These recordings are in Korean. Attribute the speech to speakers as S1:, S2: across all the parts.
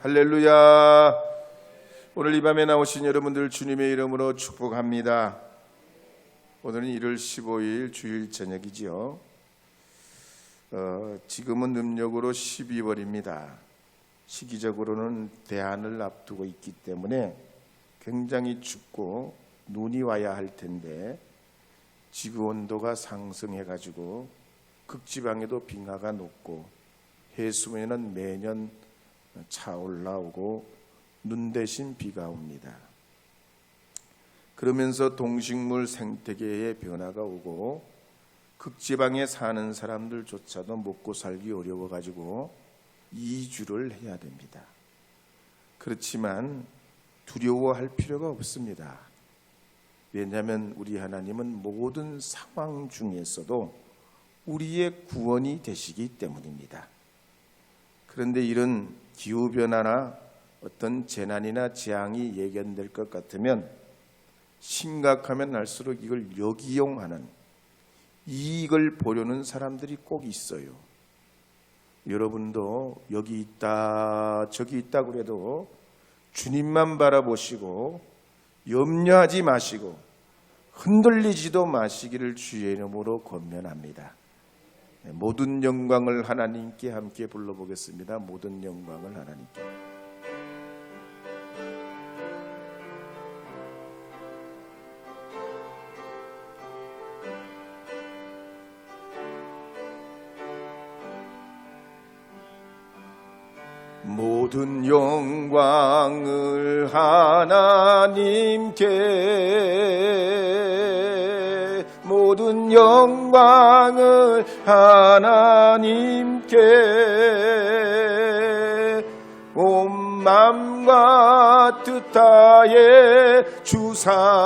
S1: 할렐루야. 오늘 이 밤에 나오신 여러분들 주님의 이름으로 축복합니다. 오늘은 1월 15일 주일 저녁이지요. 어, 지금은 음력으로 12월입니다. 시기적으로는 대안을 앞두고 있기 때문에 굉장히 춥고 눈이 와야 할 텐데 지구 온도가 상승해 가지고 극지방에도 빙하가 녹고 해수면은 매년 차 올라오고 눈 대신 비가 옵니다. 그러면서 동식물 생태계에 변화가 오고 극지방에 사는 사람들조차도 먹고 살기 어려워 가지고 이주를 해야 됩니다. 그렇지만 두려워할 필요가 없습니다. 왜냐하면 우리 하나님은 모든 상황 중에서도 우리의 구원이 되시기 때문입니다. 그런데 이런 기후 변화나 어떤 재난이나 재앙이 예견될 것 같으면 심각하면 할수록 이걸 역이용하는 이익을 보려는 사람들이 꼭 있어요. 여러분도 여기 있다 저기 있다 그래도 주님만 바라보시고 염려하지 마시고 흔들리지도 마시기를 주의 이름으로 권면합니다. 네, 모든 영광을 하나님께 함께 불러보겠습니다. 모든 영광을 하나님께. 모든 영광을 하나님께 모든 영광을 하나님께. 온 맘과 뜻하에 주사모합니다.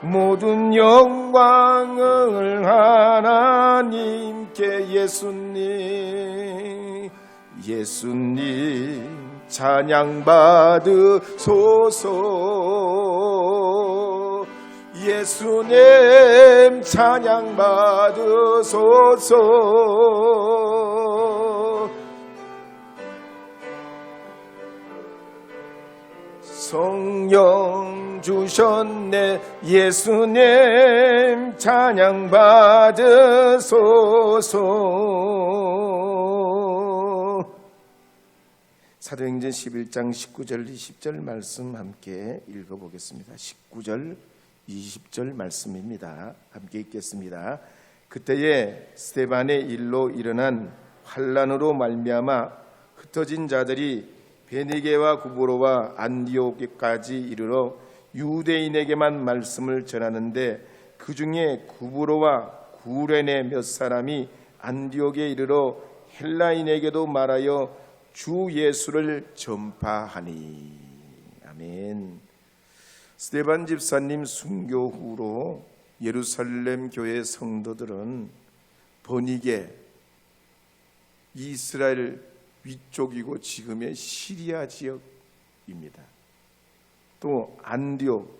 S1: 모든 영광을 하나님께 예수님. 예수님 찬양 받으소서 예수님 찬양 받으소서. 성령 주셨네. 예수님 찬양 받으소서. 사도행전 11장 19절 20절 말씀 함께 읽어보겠습니다. 19절 20절 말씀입니다. 함께 읽겠습니다. 그때에 스테반의 일로 일어난 환란으로 말미암아 흩어진 자들이 베니게와 구브로와 안디오까지 이르러 유대인에게만 말씀을 전하는데 그 중에 구브로와 구레네 몇 사람이 안디옥에 이르러 헬라인에게도 말하여 주 예수를 전파하니. 아멘. 스테반 집사님 순교 후로 예루살렘 교회 성도들은 번이게 이스라엘 위쪽이고 지금의 시리아 지역입니다. 또 안디옥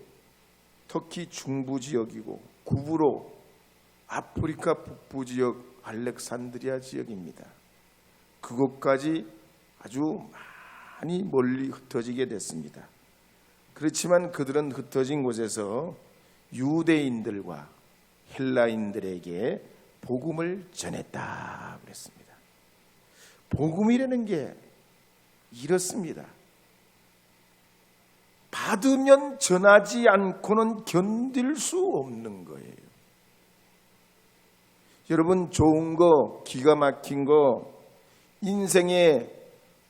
S1: 터키 중부 지역이고 구브로 아프리카 북부 지역 알렉산드리아 지역입니다. 그것까지 아주 많이 멀리 흩어지게 됐습니다. 그렇지만 그들은 흩어진 곳에서 유대인들과 헬라인들에게 복음을 전했다 그랬습니다. 복음이라는 게 이렇습니다. 받으면 전하지 않고는 견딜 수 없는 거예요. 여러분 좋은 거, 기가 막힌 거, 인생에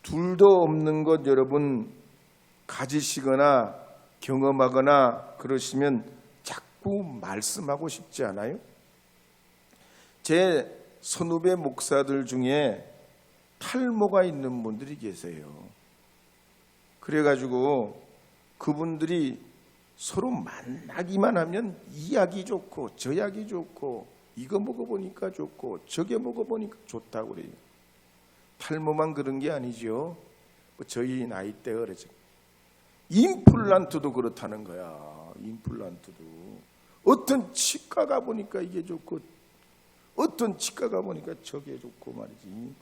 S1: 둘도 없는 것 여러분 가지시거나 경험하거나 그러시면 자꾸 말씀하고 싶지 않아요? 제 선후배 목사들 중에 탈모가 있는 분들이 계세요. 그래가지고 그분들이 서로 만나기만 하면 이 약이 좋고 저 약이 좋고 이거 먹어보니까 좋고 저게 먹어보니까 좋다고 그래요. 탈모만 그런 게 아니죠. 뭐 저희 나이 때 그러죠. 임플란트도 그렇다는 거야. 임플란트도. 어떤 치과 가 보니까 이게 좋고 어떤 치과 가 보니까 저게 좋고 말이지.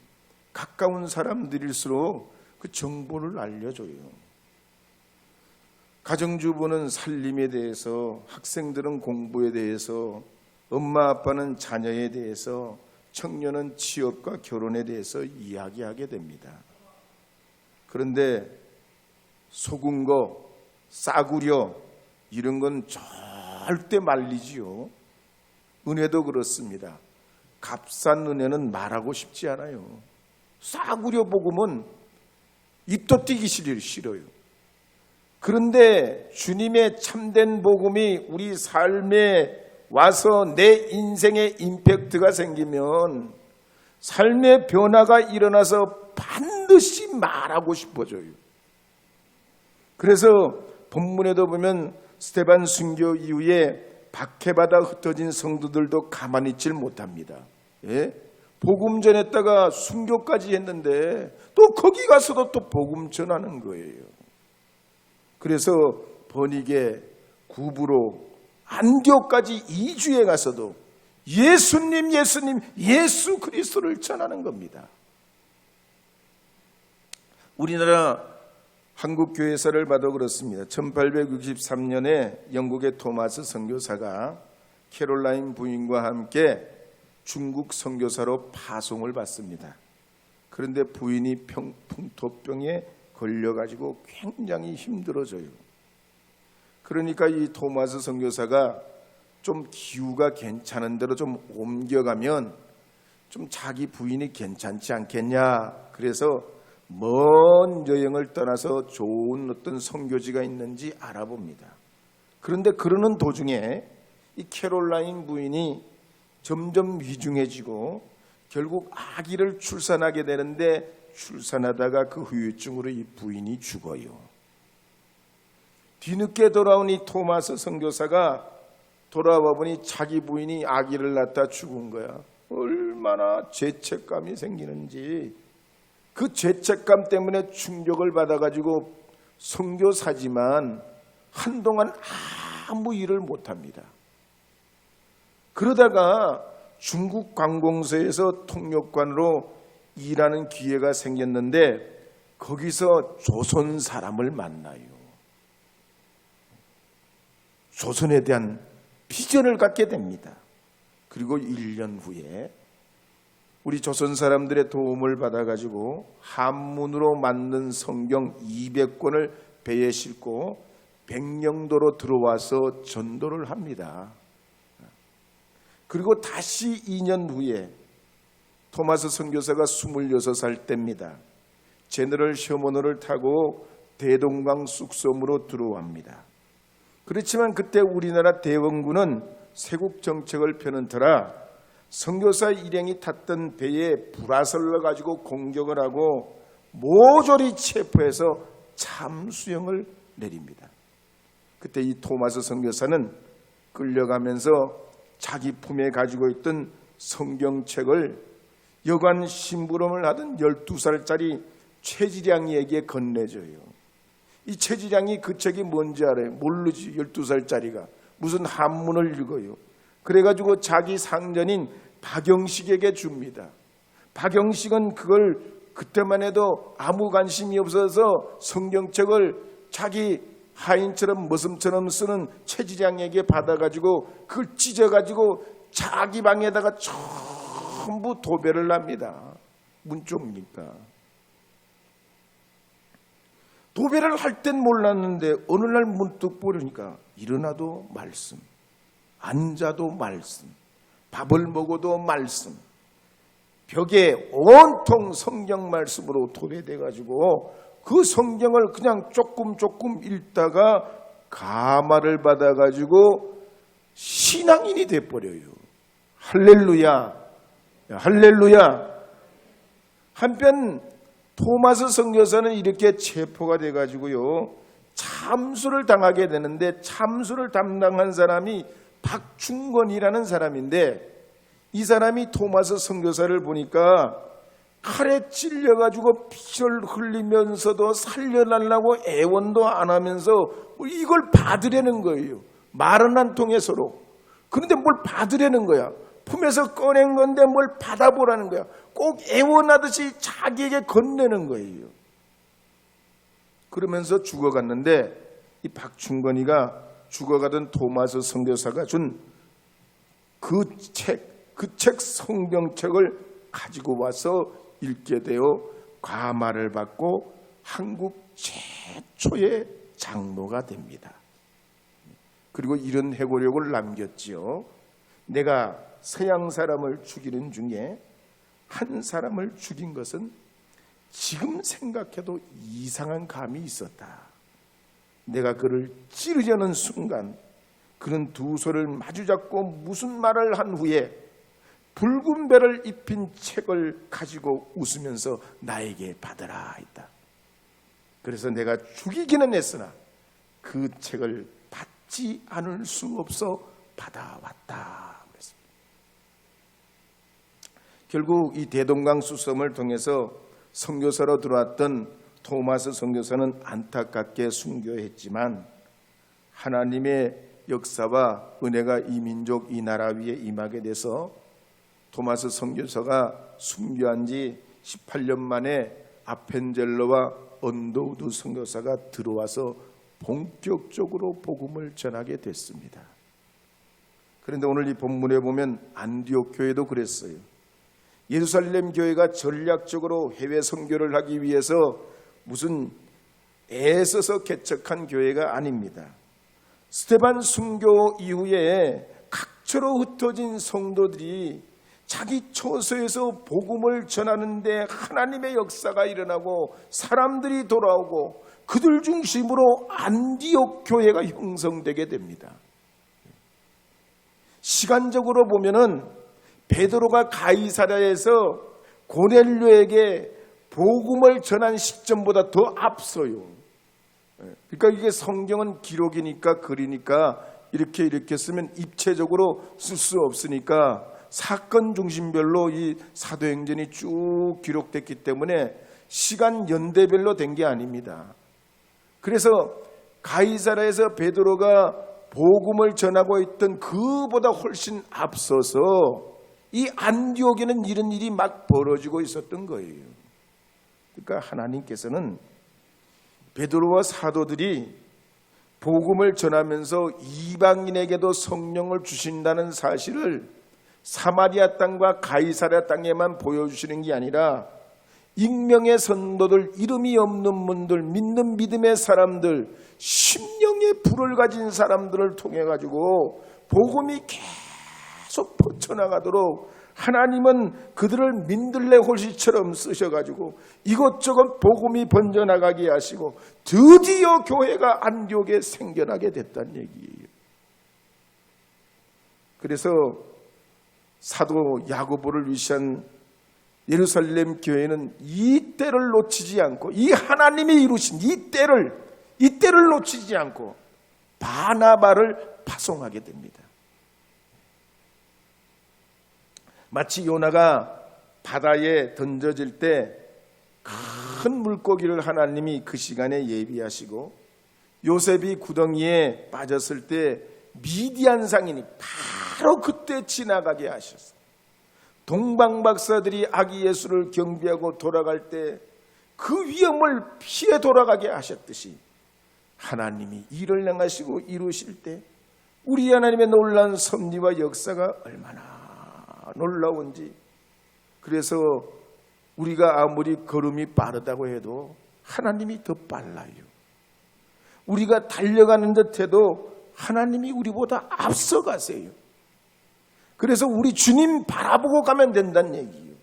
S1: 가까운 사람들일수록 그 정보를 알려줘요. 가정주부는 살림에 대해서, 학생들은 공부에 대해서, 엄마 아빠는 자녀에 대해서, 청년은 취업과 결혼에 대해서 이야기하게 됩니다. 그런데 속은 거, 싸구려 이런 건 절대 말리지요. 은혜도 그렇습니다. 값싼 은혜는 말하고 싶지 않아요. 싸구려 복음은 입도 싫어요. 싫어요. 그런데 주님의 참된 복음이 우리 삶에 와서 내 인생에 임팩트가 생기면 삶의 변화가 일어나서 반드시 말하고 싶어져요. 그래서 본문에도 보면 스테반 순교 이후에 박해받아 흩어진 성도들도 가만히 있질 못합니다. 예? 복음 전했다가 순교까지 했는데 또 거기 가서도 또 복음 전하는 거예요. 그래서 번익에 구부로 안교까지 이주에 가서도 예수님 예수님 예수 그리스도를 전하는 겁니다. 우리나라 한국 교회사를 봐도 그렇습니다. 1863년에 영국의 토마스 선교사가 캐롤라인 부인과 함께 중국 선교사로 파송을 받습니다. 그런데 부인이 평, 풍토병에 걸려가지고 굉장히 힘들어져요. 그러니까 이 토마스 선교사가 좀 기후가 괜찮은 대로 좀 옮겨가면 좀 자기 부인이 괜찮지 않겠냐. 그래서 먼 여행을 떠나서 좋은 어떤 선교지가 있는지 알아봅니다. 그런데 그러는 도중에 이 캐롤라인 부인이 점점 위중해지고 결국 아기를 출산하게 되는데 출산하다가 그 후유증으로 이 부인이 죽어요. 뒤늦게 돌아온 이 토마스 선교사가 돌아와 보니 자기 부인이 아기를 낳다 죽은 거야. 얼마나 죄책감이 생기는지 그 죄책감 때문에 충격을 받아가지고 선교사지만 한동안 아무 일을 못합니다. 그러다가 중국 관공서에서 통역관으로 일하는 기회가 생겼는데 거기서 조선 사람을 만나요. 조선에 대한 비전을 갖게 됩니다. 그리고 1년 후에 우리 조선 사람들의 도움을 받아가지고 한문으로 만든 성경 200권을 배에 싣고 백령도로 들어와서 전도를 합니다. 그리고 다시 2년 후에 토마스 선교사가 26살 때입니다. 제너럴 셔머너를 타고 대동강 쑥섬으로 들어옵니다. 그렇지만 그때 우리나라 대원군은 세국 정책을 펴는 터라 선교사 일행이 탔던 배에 불화설러 가지고 공격을 하고 모조리 체포해서 참수형을 내립니다. 그때 이 토마스 선교사는 끌려가면서 자기 품에 가지고 있던 성경책을 여관 심부름을 하던 12살짜리 최지량이에게 건네줘요. 이 최지량이 그 책이 뭔지 알아요? 모르지 12살짜리가. 무슨 한문을 읽어요. 그래가지고 자기 상전인 박영식에게 줍니다. 박영식은 그걸 그때만 해도 아무 관심이 없어서 성경책을 자기 하인처럼 머슴처럼 쓰는 최지량에게 받아가지고 그걸 찢어가지고 자기 방에다가 전부 도배를 합니다. 문쪽이니까. 도배를 할 땐 몰랐는데 어느 날 문득 보려니까 일어나도 말씀, 앉아도 말씀, 밥을 먹어도 말씀, 벽에 온통 성경 말씀으로 도배돼 가지고 그 성경을 그냥 조금 조금 읽다가 가마를 받아 가지고 신앙인이 돼 버려요. 할렐루야. 할렐루야. 한편 토마스 성교사는 이렇게 체포가 돼 가지고요. 참수를 당하게 되는데 참수를 담당한 사람이 박충건이라는 사람인데 이 사람이 토마스 선교사를 보니까 칼에 찔려가지고 피를 흘리면서도 살려달라고 애원도 안 하면서 이걸 받으려는 거예요. 말은 안 통해 서로. 그런데 뭘 받으려는 거야. 품에서 꺼낸 건데 뭘 받아보라는 거야. 꼭 애원하듯이 자기에게 건네는 거예요. 그러면서 죽어갔는데 이 박충건이가 죽어가던 토마스 선교사가 준 그 책, 그 책 성경책을 가지고 와서 읽게 되어 과마를 받고 한국 최초의 장로가 됩니다. 그리고 이런 해고력을 남겼지요. 내가 서양 사람을 죽이는 중에 한 사람을 죽인 것은 지금 생각해도 이상한 감이 있었다. 내가 그를 찌르려는 순간 그는 두 손을 마주잡고 무슨 말을 한 후에 붉은 배를 입힌 책을 가지고 웃으면서 나에게 받으라 했다. 그래서 내가 죽이기는 했으나 그 책을 받지 않을 수 없어 받아왔다. 결국 이 대동강 수섬을 통해서 선교사로 들어왔던 토마스 선교사는 안타깝게 순교했지만 하나님의 역사와 은혜가 이 민족 이 나라 위에 임하게 돼서 토마스 선교사가 순교한 지 18년 만에 아펜젤러와 언더우드 선교사가 들어와서 본격적으로 복음을 전하게 됐습니다. 그런데 오늘 이 본문에 보면 안디옥 교회도 그랬어요. 예루살렘 교회가 전략적으로 해외 선교를 하기 위해서 무슨 애써서 개척한 교회가 아닙니다. 스테반 순교 이후에 각처로 흩어진 성도들이 자기 처소에서 복음을 전하는데 하나님의 역사가 일어나고 사람들이 돌아오고 그들 중심으로 안디옥 교회가 형성되게 됩니다. 시간적으로 보면은 베드로가 가이사랴에서 고넬료에게 복음을 전한 시점보다 더 앞서요. 그러니까 이게 성경은 기록이니까 글이니까 이렇게 이렇게 쓰면 입체적으로 쓸 수 없으니까 사건 중심별로 이 사도행전이 쭉 기록됐기 때문에 시간 연대별로 된 게 아닙니다. 그래서 가이사라에서 베드로가 복음을 전하고 있던 그보다 훨씬 앞서서 이 안디옥에는 이런 일이 막 벌어지고 있었던 거예요. 그러니까 하나님께서는 베드로와 사도들이 복음을 전하면서 이방인에게도 성령을 주신다는 사실을 사마리아 땅과 가이사랴 땅에만 보여주시는 게 아니라 익명의 선도들, 이름이 없는 분들, 믿는 믿음의 사람들, 심령의 불을 가진 사람들을 통해 가지고 복음이 계속 퍼쳐나가도록 하나님은 그들을 민들레 홀씨처럼 쓰셔가지고 이것저것 복음이 번져나가게 하시고 드디어 교회가 안디옥에 생겨나게 됐다는 얘기예요. 그래서 사도 야고보를 위시한 예루살렘 교회는 이 때를 놓치지 않고 이 하나님이 이루신 이 때를 이 때를 놓치지 않고 바나바를 파송하게 됩니다. 마치 요나가 바다에 던져질 때 큰 물고기를 하나님이 그 시간에 예비하시고 요셉이 구덩이에 빠졌을 때 미디안 상인이 바로 그때 지나가게 하셨어요. 동방 박사들이 아기 예수를 경비하고 돌아갈 때 그 위험을 피해 돌아가게 하셨듯이 하나님이 일을 행하시고 이루실 때 우리 하나님의 놀란 섭리와 역사가 얼마나 놀라운지 그래서 우리가 아무리 걸음이 빠르다고 해도 하나님이 더 빨라요. 우리가 달려가는 듯해도 하나님이 우리보다 앞서가세요. 그래서 우리 주님 바라보고 가면 된다는 얘기예요.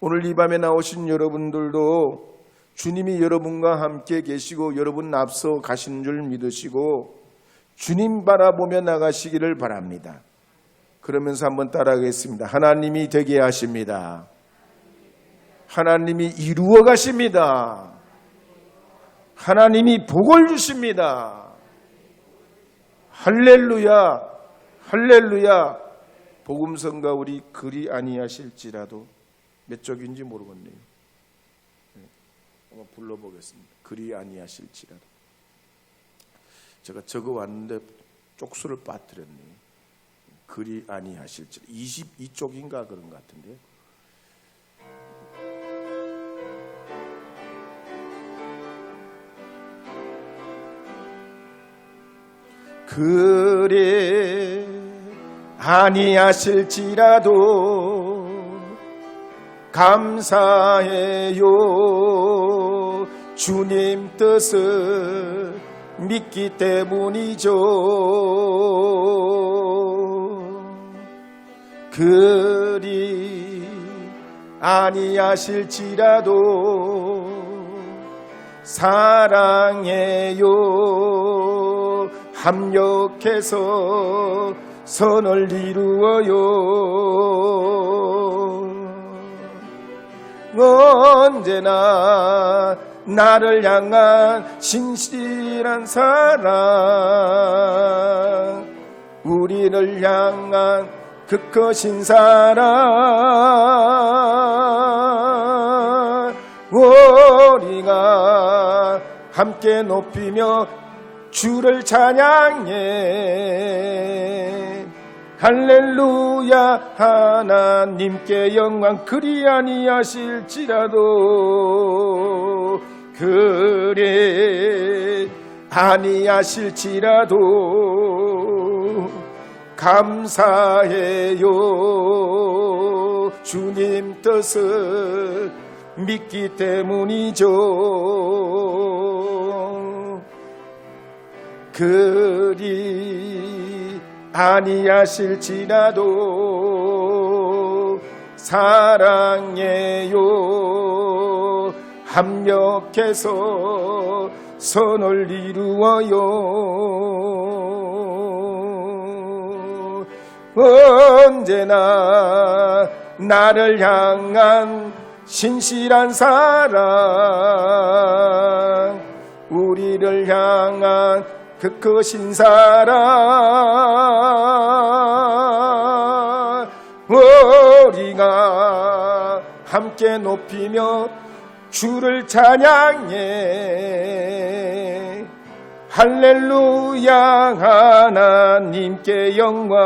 S1: 오늘 이 밤에 나오신 여러분들도 주님이 여러분과 함께 계시고 여러분 앞서 가신 줄 믿으시고 주님 바라보며 나가시기를 바랍니다. 그러면서 한번 따라하겠습니다. 하나님이 되게 하십니다. 하나님이 이루어 가십니다. 하나님이 복을 주십니다. 할렐루야, 할렐루야. 복음성가 우리 그리 아니하실지라도 몇 쪽인지 모르겠네요. 네, 한번 불러보겠습니다. 그리 아니하실지라도. 제가 적어 왔는데 쪽수를 빠뜨렸네요. 그리 아니하실지라 22쪽인가 그런 것 같은데요. 그래 아니하실지라도 감사해요. 주님 뜻을 믿기 때문이죠 그리 아니하실지라도 사랑해요. 합력해서 선을 이루어요. 언제나 나를 향한 신실한 사랑 우리를 향한 그 크신 사랑. 우리가 함께 높이며 주를 찬양해. 할렐루야 하나님께 영광 그리 아니하실지라도 그래 아니하실지라도 감사해요. 주님 뜻을 믿기 때문이죠. 그리 아니하실지라도 사랑해요. 합력해서 선을 이루어요 언제나 나를 향한 신실한 사랑 우리를 향한 그 크신 사랑 우리가 함께 높이며 주를 찬양해 할렐루야 하나님께 영광.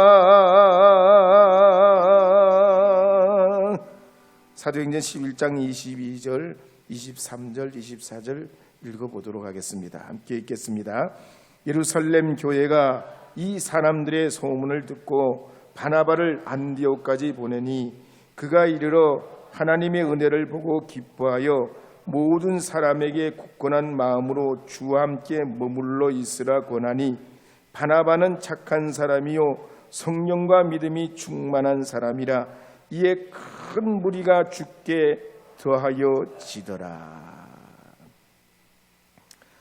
S1: 사도행전 11장 22절 23절 24절 읽어보도록 하겠습니다. 함께 읽겠습니다. 예루살렘 교회가 이 사람들의 소문을 듣고 바나바를 안디옥까지 보내니 그가 이르러 하나님의 은혜를 보고 기뻐하여 모든 사람에게 굳건한 마음으로 주와 함께 머물러 있으라 권하니 바나바는 착한 사람이요 성령과 믿음이 충만한 사람이라 이에 큰 무리가 죽게 더하여 지더라.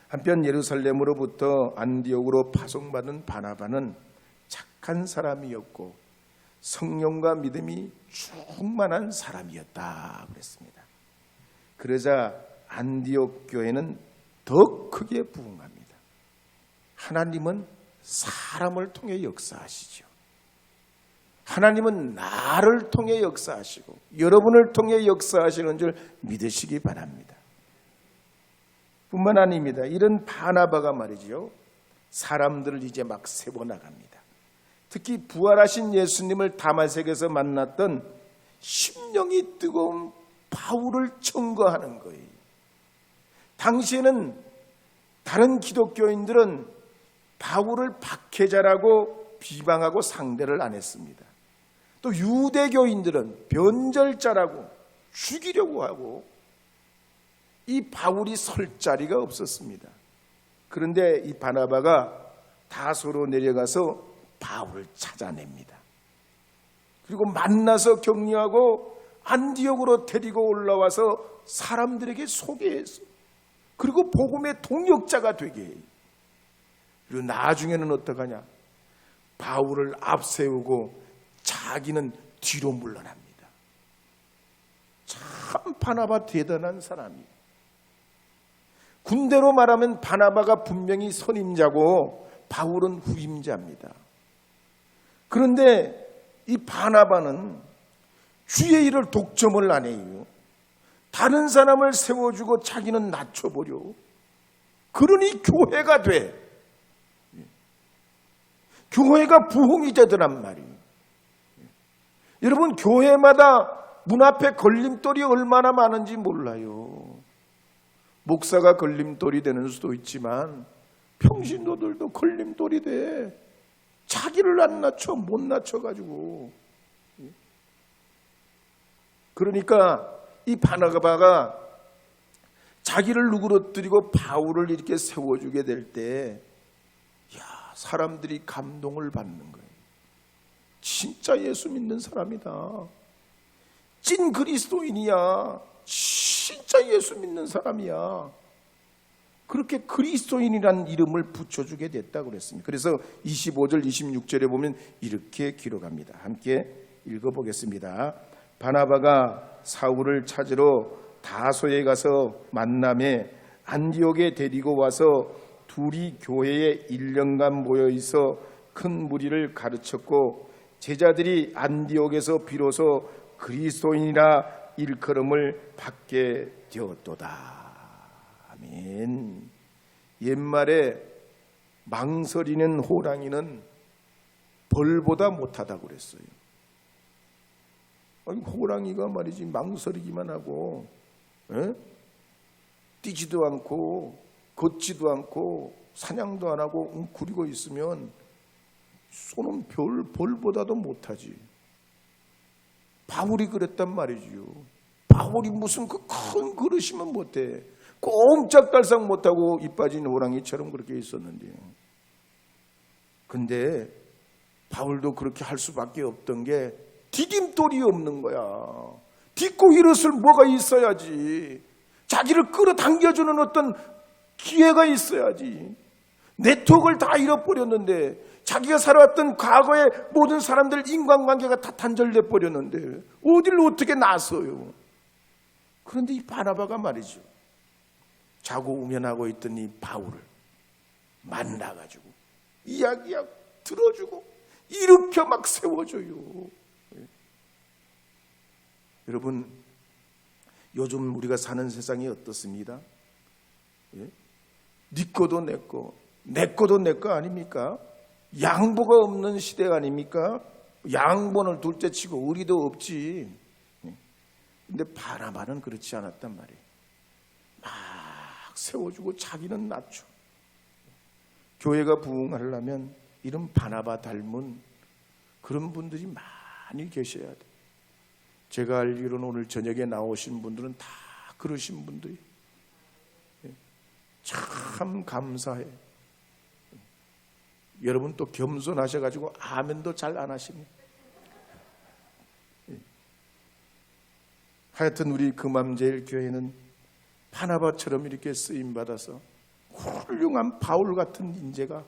S1: 한편 예루살렘으로부터 안디옥으로 파송받은 바나바는 착한 사람이었고 성령과 믿음이 충만한 사람이었다 그랬습니다. 그러자 안디옥 교회는 더 크게 부흥합니다. 하나님은 사람을 통해 역사하시죠. 하나님은 나를 통해 역사하시고 여러분을 통해 역사하시는 줄 믿으시기 바랍니다. 뿐만 아닙니다. 이런 바나바가 말이죠. 사람들을 이제 막 세워 나갑니다. 특히 부활하신 예수님을 다마색에서 만났던 심령이 뜨거운 바울을 청거하는 거예요. 당시에는 다른 기독교인들은 바울을 박해자라고 비방하고 상대를 안 했습니다. 또 유대교인들은 변절자라고 죽이려고 하고 이 바울이 설 자리가 없었습니다. 그런데 이 바나바가 다소로 내려가서 바울을 찾아냅니다. 그리고 만나서 격려하고 안디옥으로 데리고 올라와서 사람들에게 소개해서 그리고 복음의 동역자가 되게 해요. 그리고 나중에는 어떡하냐? 바울을 앞세우고 자기는 뒤로 물러납니다. 참 바나바 대단한 사람이에요. 군대로 말하면 바나바가 분명히 선임자고 바울은 후임자입니다. 그런데 이 바나바는 주의 일을 독점을 안 해요. 다른 사람을 세워주고 자기는 낮춰버려. 그러니 교회가 돼. 교회가 부흥이 되더란 말이에요. 여러분 교회마다 문 앞에 걸림돌이 얼마나 많은지 몰라요. 목사가 걸림돌이 되는 수도 있지만 평신도들도 걸림돌이 돼. 자기를 안 낮춰 못 낮춰 가지고. 그러니까 이 바나바가 자기를 누그러뜨리고 바울을 이렇게 세워주게 될 때, 야 사람들이 감동을 받는 거예요. 진짜 예수 믿는 사람이다. 찐 그리스도인이야. 진짜 예수 믿는 사람이야. 그렇게 그리스도인이라는 이름을 붙여주게 됐다고 그랬습니다. 그래서 25절, 26절에 보면 이렇게 기록합니다. 함께 읽어보겠습니다. 바나바가 사울을 찾으러 다소에 가서 만남에 안디옥에 데리고 와서 둘이 교회에 1년간 모여 있어 큰 무리를 가르쳤고 제자들이 안디옥에서 비로소 그리스도인이라 일컬음을 받게 되었도다. 아멘. 옛말에 망설이는 호랑이는 벌보다 못하다고 그랬어요. 아니, 호랑이가 말이지 망설이기만 하고 에? 뛰지도 않고 걷지도 않고 사냥도 안 하고 웅크리고 있으면 쏘는 별 벌보다도 못하지. 바울이 그랬단 말이지요. 바울이 무슨 그 큰 그릇이면 못해. 꼼짝달싹 못하고 이 빠진 호랑이처럼 그렇게 있었는데. 근데 바울도 그렇게 할 수밖에 없던 게 디딤돌이 없는 거야. 딛고 일었을 뭐가 있어야지. 자기를 끌어당겨주는 어떤 기회가 있어야지. 네트워크를 다 잃어버렸는데 자기가 살아왔던 과거의 모든 사람들 인간관계가 다 단절돼 버렸는데 어디를 어떻게 나서요? 그런데 이 바나바가 말이죠. 자고 우면하고 있던 이 바울을 만나가지고 이야기하고 들어주고 일으켜 막 세워줘요. 여러분 요즘 우리가 사는 세상이 어떻습니다? 예? 네 거도 내 거, 내 거도 내 거 아닙니까? 양보가 없는 시대 아닙니까? 양본을 둘째 치고 의리도 없지. 예. 근데 바나바는 그렇지 않았단 말이에요. 막 세워주고 자기는 낮춰. 교회가 부흥하려면 이런 바나바 닮은 그런 분들이 많이 계셔야 돼. 제가 알기로는 오늘 저녁에 나오신 분들은 다 그러신 분들이 예. 참 감사해. 여러분 또 겸손하셔가지고 아멘도 잘 안 하십니다. 예. 하여튼 우리 금암제일 교회는 파나바처럼 이렇게 쓰임 받아서 훌륭한 바울 같은 인재가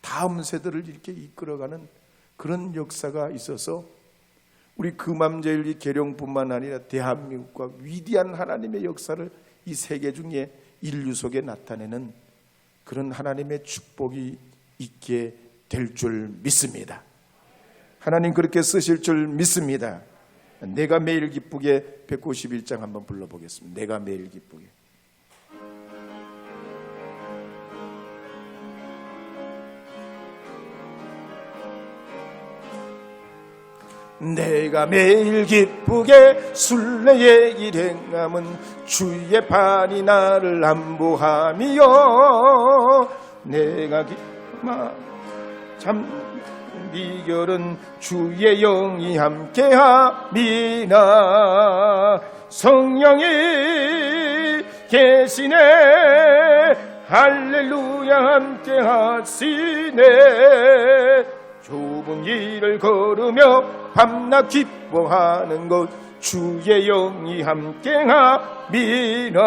S1: 다음 세대를 이렇게 이끌어가는 그런 역사가 있어서 우리 금암제일이 계룡뿐만 아니라 대한민국과 위대한 하나님의 역사를 이 세계 중에 인류 속에 나타내는 그런 하나님의 축복이 있게 될 줄 믿습니다. 하나님 그렇게 쓰실 줄 믿습니다. 내가 매일 기쁘게 191장 한번 불러보겠습니다. 내가 매일 기쁘게. 내가 매일 기쁘게 순례의 일행함은 주의 판이 나를 안보함이요. 내가 기마 참 비결은 주의 영이 함께함이나 성령이 계시네. 할렐루야 함께하시네. 좁은 길을 걸으며 밤낮 기뻐하는 것 주의 영이 함께함이나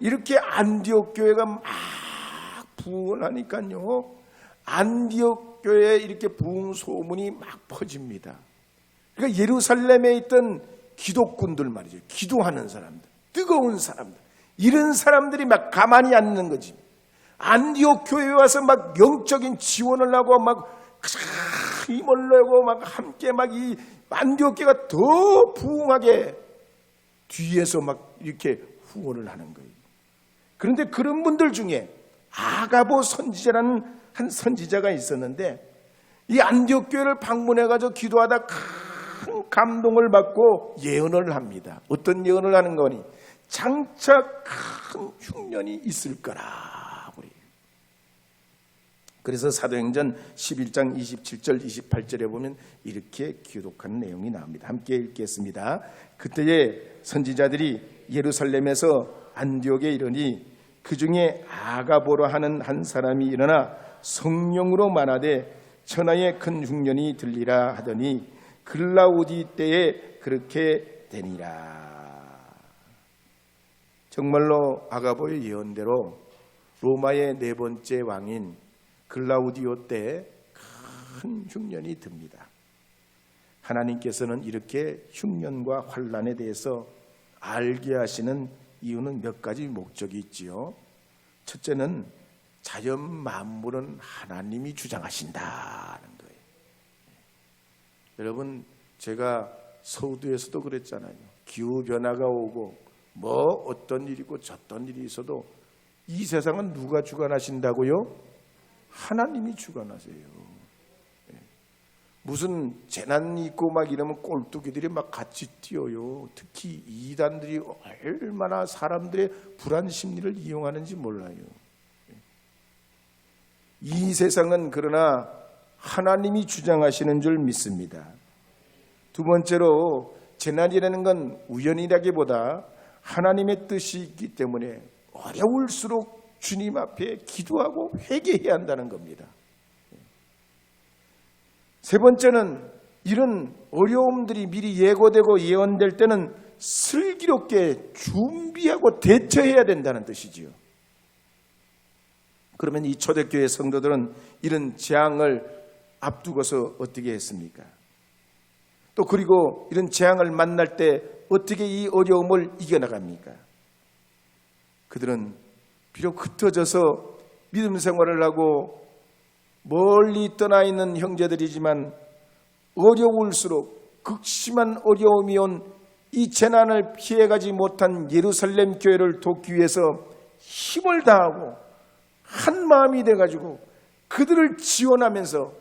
S1: 이렇게 안디옥 교회가 막 부흥하니까요 안디옥 교회에 이렇게 부흥 소문이 막 퍼집니다. 그러니까 예루살렘에 있던 기독군들 말이죠. 기도하는 사람들, 뜨거운 사람들, 이런 사람들이 막 가만히 앉는 거지. 안디옥 교회에 와서 막 영적인 지원을 하고 막 힘을 내고 막 함께 막이 교회가 더 부흥하게 뒤에서 막 이렇게 후원을 하는 거예요. 그런데 그런 분들 중에 아가보 선지자라는 한 선지자가 있었는데 이 안디옥 교회를 방문해 가지고 기도하다 큰 감동을 받고 예언을 합니다. 어떤 예언을 하는 거니? 장차 큰 흉년이 있을 거라. 그래서 사도행전 11장 27절 28절에 보면 이렇게 기록한 내용이 나옵니다. 함께 읽겠습니다. 그때에 선지자들이 예루살렘에서 안디옥에 이르니 그 중에 아가보라 하는 한 사람이 일어나 성령으로 말하되 천하에 큰 흉년이 들리라 하더니 글라우디 때에 그렇게 되니라. 정말로 아가보의 예언대로 로마의 네 번째 왕인 글라우디오 때 큰 흉년이 듭니다. 하나님께서는 이렇게 흉년과 환란에 대해서 알게 하시는 이유는 몇 가지 목적이 있지요. 첫째는 자연 만물은 하나님이 주장하신다는 거예요. 여러분, 제가 서우두에서도 그랬잖아요. 기후 변화가 오고 뭐 어떤 일이고 저떤 일이 있어도 이 세상은 누가 주관하신다고요? 하나님이 주관하세요. 예. 무슨 재난이 있고 막 이러면 꼴뚜기들이 막 같이 뛰어요. 특히 이단들이 얼마나 사람들의 불안 심리를 이용하는지 몰라요. 예. 이 세상은 그러나 하나님이 주장하시는 줄 믿습니다. 두 번째로 재난이라는 건 우연이라기보다 하나님의 뜻이 있기 때문에 어려울수록 주님 앞에 기도하고 회개해야 한다는 겁니다. 세 번째는 이런 어려움들이 미리 예고되고 예언될 때는 슬기롭게 준비하고 대처해야 된다는 뜻이지요. 그러면 이 초대교회 성도들은 이런 재앙을 앞두고서 어떻게 했습니까? 또 그리고 이런 재앙을 만날 때 어떻게 이 어려움을 이겨나갑니까? 그들은 비록 흩어져서 믿음 생활을 하고 멀리 떠나 있는 형제들이지만 어려울수록 극심한 어려움이 온 이 재난을 피해가지 못한 예루살렘 교회를 돕기 위해서 힘을 다하고 한 마음이 돼가지고 그들을 지원하면서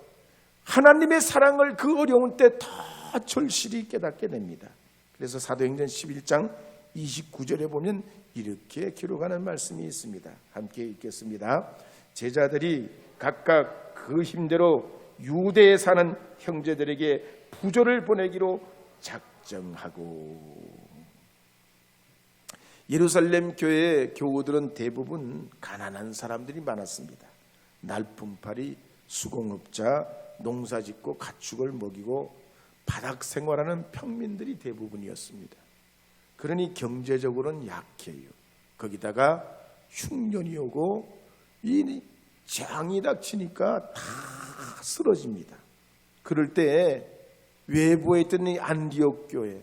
S1: 하나님의 사랑을 그 어려운 때 더 절실히 깨닫게 됩니다. 그래서 사도행전 11장 29절에 보면 이렇게 기록하는 말씀이 있습니다. 함께 읽겠습니다. 제자들이 각각 그 힘대로 유대에 사는 형제들에게 부조를 보내기로 작정하고 예루살렘 교회의 교우들은 대부분 가난한 사람들이 많았습니다. 날품팔이 수공업자, 농사짓고 가축을 먹이고 바닥 생활하는 평민들이 대부분이었습니다. 그러니 경제적으로는 약해요. 거기다가 흉년이 오고 이 재앙이 닥치니까 다 쓰러집니다. 그럴 때 외부에 있던 이 안디옥 교회,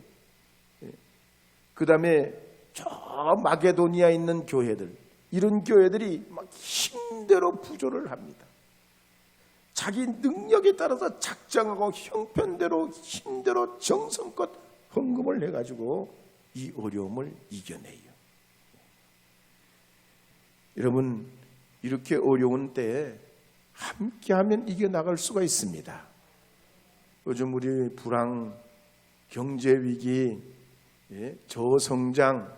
S1: 그 다음에 저 마게도니아에 있는 교회들, 이런 교회들이 막 힘대로 부조를 합니다. 자기 능력에 따라서 작정하고 형편대로 힘대로 정성껏 헌금을 해가지고 이 어려움을 이겨내요. 여러분 이렇게 어려운 때에 함께하면 이겨나갈 수가 있습니다. 요즘 우리 불황, 경제 위기, 예, 저성장,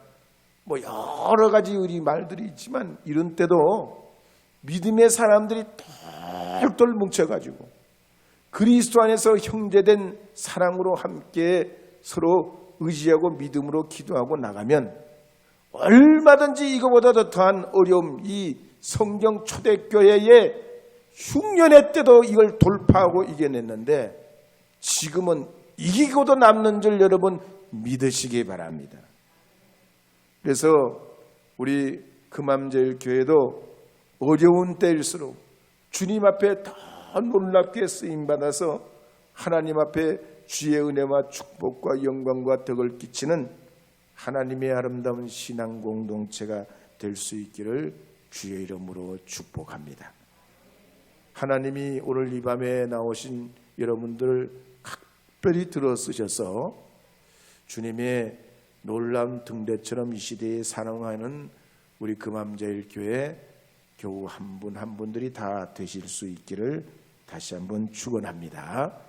S1: 뭐 여러 가지 우리 말들이 있지만 이런 때도 믿음의 사람들이 똘똘 뭉쳐가지고 그리스도 안에서 형제된 사랑으로 함께 서로 의지하고 믿음으로 기도하고 나가면 얼마든지 이거보다도 더한 어려움, 이 성경 초대교회의 흉년의 때도 이걸 돌파하고 이겨냈는데 지금은 이기고도 남는 줄 여러분 믿으시기 바랍니다. 그래서 우리 금암제일 교회도 어려운 때일수록 주님 앞에 더 놀랍게 쓰임 받아서 하나님 앞에 주의 은혜와 축복과 영광과 덕을 끼치는 하나님의 아름다운 신앙 공동체가 될 수 있기를 주의 이름으로 축복합니다. 하나님이 오늘 이 밤에 나오신 여러분들 각별히 들어 쓰셔서 주님의 놀라운 등대처럼 이 시대에 사랑하는 우리 금암제일 교회 교우 한분한 분들이 다 되실 수 있기를 다시 한번 축원합니다.